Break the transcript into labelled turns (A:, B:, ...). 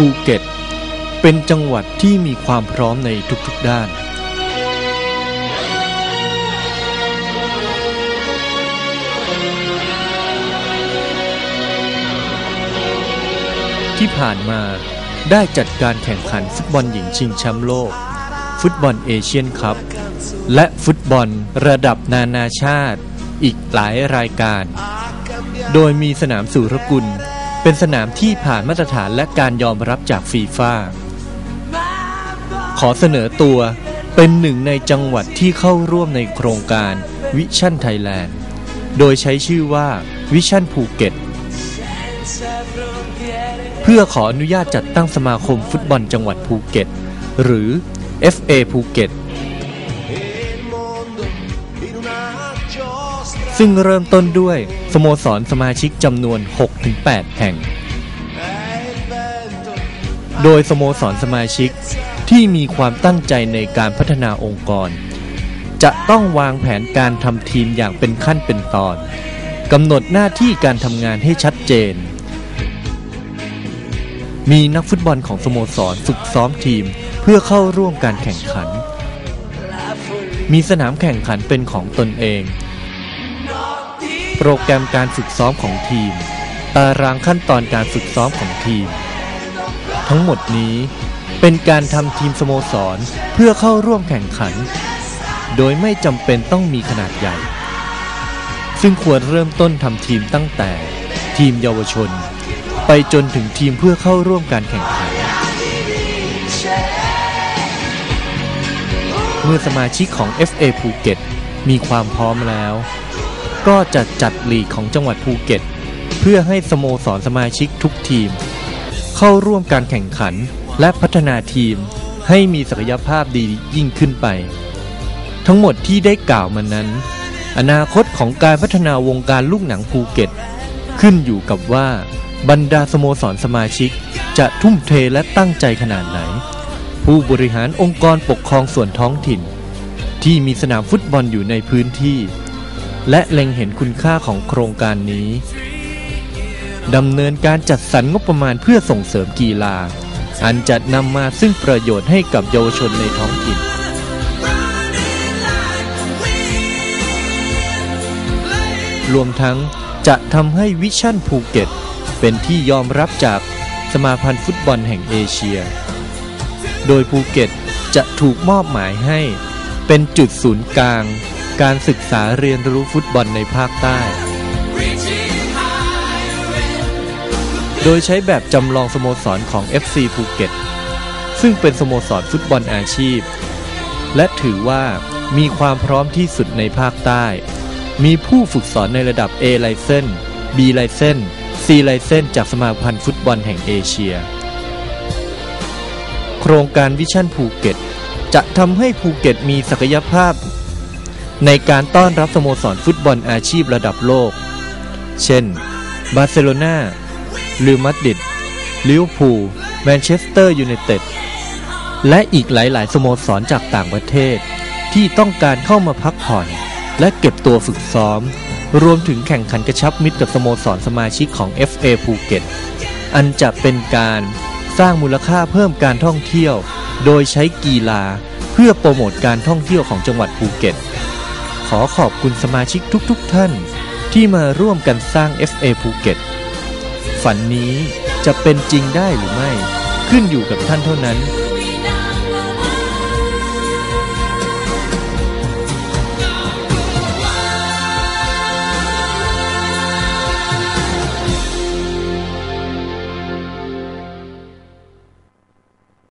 A: ภูเก็ต เป็นจังหวัดที่มีความพร้อมในทุกๆด้าน ที่ผ่านมาได้จัดการแข่งขันฟุตบอลหญิงชิงแชมป์โลก ฟุตบอลเอเชียนคัพและฟุตบอลระดับนานาชาติ อีกหลายรายการ โดยมีสนามสุรกุล เป็นสนามที่ผ่านมาตรฐานและการยอมรับจากฟีฟ่าขอเสนอตัวเป็นหนึ่งในจังหวัดที่เข้าร่วมในโครงการวิชั่นไทยแลนด์ โดยใช้ชื่อว่าวิชั่นภูเก็ต เพื่อขออนุญาตจัดตั้งสมาคมฟุตบอลจังหวัดภูเก็ต หรือ FA ภูเก็ต ซึ่งเริ่มต้นด้วย โมสรสมาชิกจำนวน 6-8 แห่ง โดยสโมสรสมาชิกที่มีความตั้งใจในการพัฒนาองค์กร จะต้องวางแผนการทำทีมอย่างเป็นขั้นเป็นตอนกำหนดหน้าที่การทำงานให้ชัดเจน มีนักฟุตบอลของสโมสรฝึกซ้อมทีมเพื่อเข้าร่วมการแข่งขัน มีสนามแข่งขันเป็นของตนเอง โปรแกรมการฝึกซ้อมของทีม ตารางขั้นตอนการฝึกซ้อมของทีม ทั้งหมดนี้เป็นการทำทีมสโมสรเพื่อเข้าร่วมแข่งขัน โดยไม่จำเป็นต้องมีขนาดใหญ่ ซึ่งควรเริ่มต้นทำทีมตั้งแต่ ทีมเยาวชน ไปจนถึงทีมเพื่อเข้าร่วมการแข่งขัน เมื่อสมาชิกของ FA ภูเก็ตมีความพร้อมแล้ว ก็จะจัดลีกของจังหวัดภูเก็ต เพื่อให้สโมสรสมาชิกทุกทีม เข้าร่วมการแข่งขันและพัฒนาทีมให้มีศักยภาพดียิ่งขึ้นไป ทั้งหมดที่ได้กล่าวมานั้น อนาคตของการพัฒนาวงการลูกหนังภูเก็ต ขึ้นอยู่กับว่าบรรดาสโมสรสมาชิก จะทุ่มเทและตั้งใจขนาดไหน ผู้บริหารองค์กรปกครองส่วนท้องถิ่น ที่มีสนามฟุตบอลอยู่ในพื้นที่ และเล็งเห็นคุณค่าของโครงการนี้ดำเนินการจัดสรรงบประมาณเพื่อส่งเสริมกีฬา อันจะนำมาซึ่งประโยชน์ให้กับเยาวชนในท้องถิ่น รวมทั้งจะทำให้วิชั่นภูเก็ต เป็นที่ยอมรับจากสมาพันธ์ฟุตบอลแห่งเอเชีย โดยภูเก็ตจะถูกมอบหมายให้เป็นจุดศูนย์กลาง การศึกษาเรียนรู้ฟุตบอลในภาคใต้ โดยใช้แบบจำลองสโมสรของ FC ภูเก็ต ซึ่งเป็นสโมสรฟุตบอลอาชีพ และถือว่ามีความพร้อมที่สุดในภาคใต้ มีผู้ฝึกสอนในระดับ A ไลเซน B ไลเซน C ไลเซนจากสมาพันธ์ฟุตบอลแห่งเอเชีย โครงการวิชั่นภูเก็ตจะทำให้ภูเก็ตมีศักยภาพ ในการต้อนรับสโมสรฟุตบอลอาชีพระดับโลก เช่น บาร์เซโลนาลิวมาดริดลิเวอร์พูล แมนเชสเตอร์ยูไนเต็ด และอีกหลาย ๆ สโมสรจากต่างประเทศ ที่ต้องการเข้ามาพักผ่อน และเก็บตัวฝึกซ้อม รวมถึงแข่งขันกระชับมิตรกับสโมสรสมาชิกของ FA ภูเก็ต อันจะเป็นการสร้างมูลค่าเพิ่มการท่องเที่ยว โดยใช้กีฬาเพื่อโปรโมทการท่องเที่ยวของจังหวัดภูเก็ต ขอขอบคุณสมาชิกทุกๆท่าน ที่มาร่วมกันสร้าง FA ภูเก็ตฝันนี้จะเป็นจริงได้หรือไม่ ขึ้นอยู่กับท่านเท่านั้น